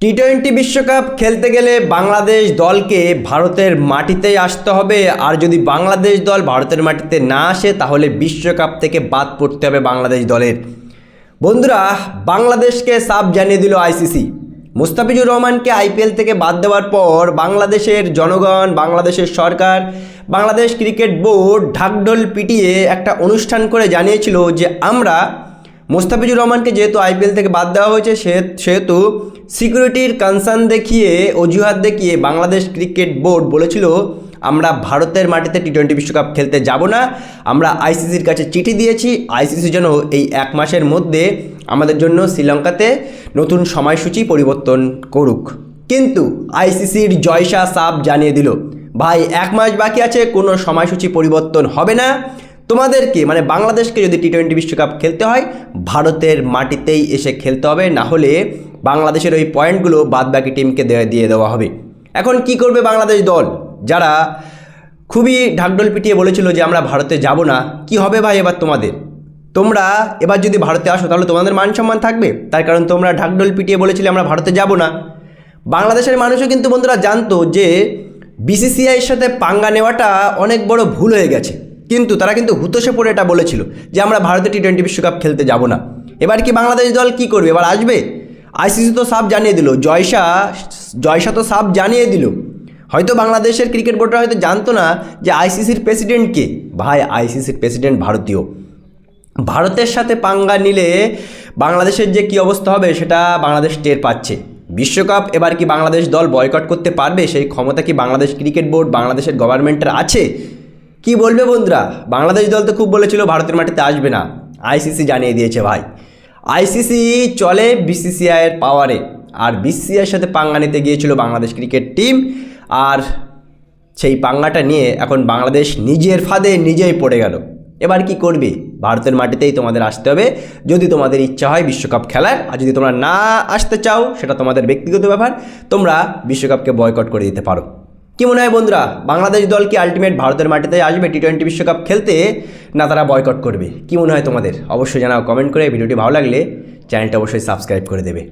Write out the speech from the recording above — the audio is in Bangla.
টি টোয়েন্টি বিশ্বকাপ খেলতে গেলে বাংলাদেশ দলকে ভারতের মাটিতেই আসতে হবে। আর যদি বাংলাদেশ দল ভারতের মাটিতে না আসে, তাহলে বিশ্বকাপ থেকে বাদ পড়তে হবে বাংলাদেশ দলের। বন্ধুরা, বাংলাদেশকে সাফ জানিয়ে দিল আইসিসি মুস্তাফিজুর রহমানকে আইপিএল থেকে বাদ দেওয়ার পর বাংলাদেশের জনগণ, বাংলাদেশের সরকার, বাংলাদেশ ক্রিকেট বোর্ড ঢাকঢোল পিটিয়ে একটা অনুষ্ঠান করে জানিয়েছিল যে আমরা মোস্তাফিজুর রহমানকে যেহেতু আইপিএল থেকে বাদ দেওয়া হয়েছে সেহেতু সিকিউরিটির কনসার্ন দেখিয়ে, অজুহাত দেখিয়ে বাংলাদেশ ক্রিকেট বোর্ড বলেছিল, আমরা ভারতের মাটিতে টি টোয়েন্টি বিশ্বকাপ খেলতে যাব না, আমরা আইসিসির কাছে চিঠি দিয়েছি, আইসিসি যেন এই এক মাসের মধ্যে আমাদের জন্য শ্রীলঙ্কাতে নতুন সময়সূচি পরিবর্তন করুক। কিন্তু আইসিসির জয়সা সাপ জানিয়ে দিল, ভাই, এক মাস বাকি আছে, কোনো সময়সূচি পরিবর্তন হবে না। তোমাদেরকে মানে বাংলাদেশকে যদি টি টোয়েন্টি বিশ্বকাপ খেলতে হয়, ভারতের মাটিতেই এসে খেলতে হবে, না হলে বাংলাদেশের ওই পয়েন্টগুলো বাদবাকি টিমকে দেয়া- দেওয়া হবে। এখন কি করবে বাংলাদেশ দল? যারা খুবই ঢাকঢোল পিটিয়ে বলেছিল যে আমরা ভারতে যাব না, কি হবে ভাই এবার তোমাদের? তোমরা এবার যদি ভারতে আসো, তাহলে তোমাদের মান সম্মান থাকবে? তার কারণ তোমরা ঢাকঢোল পিটিয়ে বলেছিলে আমরা ভারতে যাব না। বাংলাদেশের মানুষও কিন্তু বন্ধুরা জানতো যে বিসিসিআইয়ের সাথে পাঙ্গা নেওয়াটা অনেক বড় ভুল হয়ে গেছে। কিন্তু তারা কিন্তু হুতোষে পড়ে এটা বলেছিল যে আমরা ভারতে টি টোয়েন্টি বিশ্বকাপ খেলতে যাব না। এবার কি বাংলাদেশ দল কি করবে? এবার আসবে? আইসিসি তো সাপ জানিয়ে দিল। জয়সা জয়সা তো সাপ জানিয়ে দিল। হয়তো বাংলাদেশের ক্রিকেট বোর্ডরা হয়তো জানতো না যে আইসিসির প্রেসিডেন্ট কে। ভাই আইসিসির প্রেসিডেন্ট ভারতীয়। ভারতের সাথে পাঙ্গা নিলে বাংলাদেশের যে কী অবস্থা হবে সেটা বাংলাদেশ টের পাচ্ছে। বিশ্বকাপ এবার কি বাংলাদেশ দল বয়কট করতে পারবে? সেই ক্ষমতা কি বাংলাদেশ ক্রিকেট বোর্ড বাংলাদেশের গভর্নমেন্টের আছে? কি বলবে বন্ধুরা? বাংলাদেশ দল তো খুব বলেছিল ভারতের মাটিতে আসবে না। আইসিসি জানিয়ে দিয়েছে ভাই। আইসিসি চলে বিসিসিআইয়ের পাওয়ারে আর বিসিসিআইয়ের সাথে পাঙ্গা নিতে গিয়েছিল বাংলাদেশ ক্রিকেট টিম আর সেই পাঙ্গাটা নিয়ে এখন বাংলাদেশ নিজের ফাঁদে নিজেই পড়ে গেল। এবার কি করবে? ভারতের মাটিতেই তোমাদের আসতে হবে। যদি তোমাদের ইচ্ছা হয় বিশ্বকাপ খেলার, আর যদি তোমরা না আসতে চাও, সেটা তোমাদের ব্যক্তিগত ব্যাপার। তোমরা বিশ্বকাপকে বয়কট করে দিতে পারো। কি মনে হয় বন্ধুরা, বাংলাদেশ দল কি আলটিমেট ভারতের মাটিতে আসবে? টি টোয়েন্টি বিশ্বকাপ খেলতে না তারা বয়কট করবে? কি মনে হয় তোমাদের? অবশ্যই জানাও কমেন্ট করে। ভিডিওটি ভালো লাগলে চ্যানেলটা অবশ্যই সাবস্ক্রাইব করে দেবে।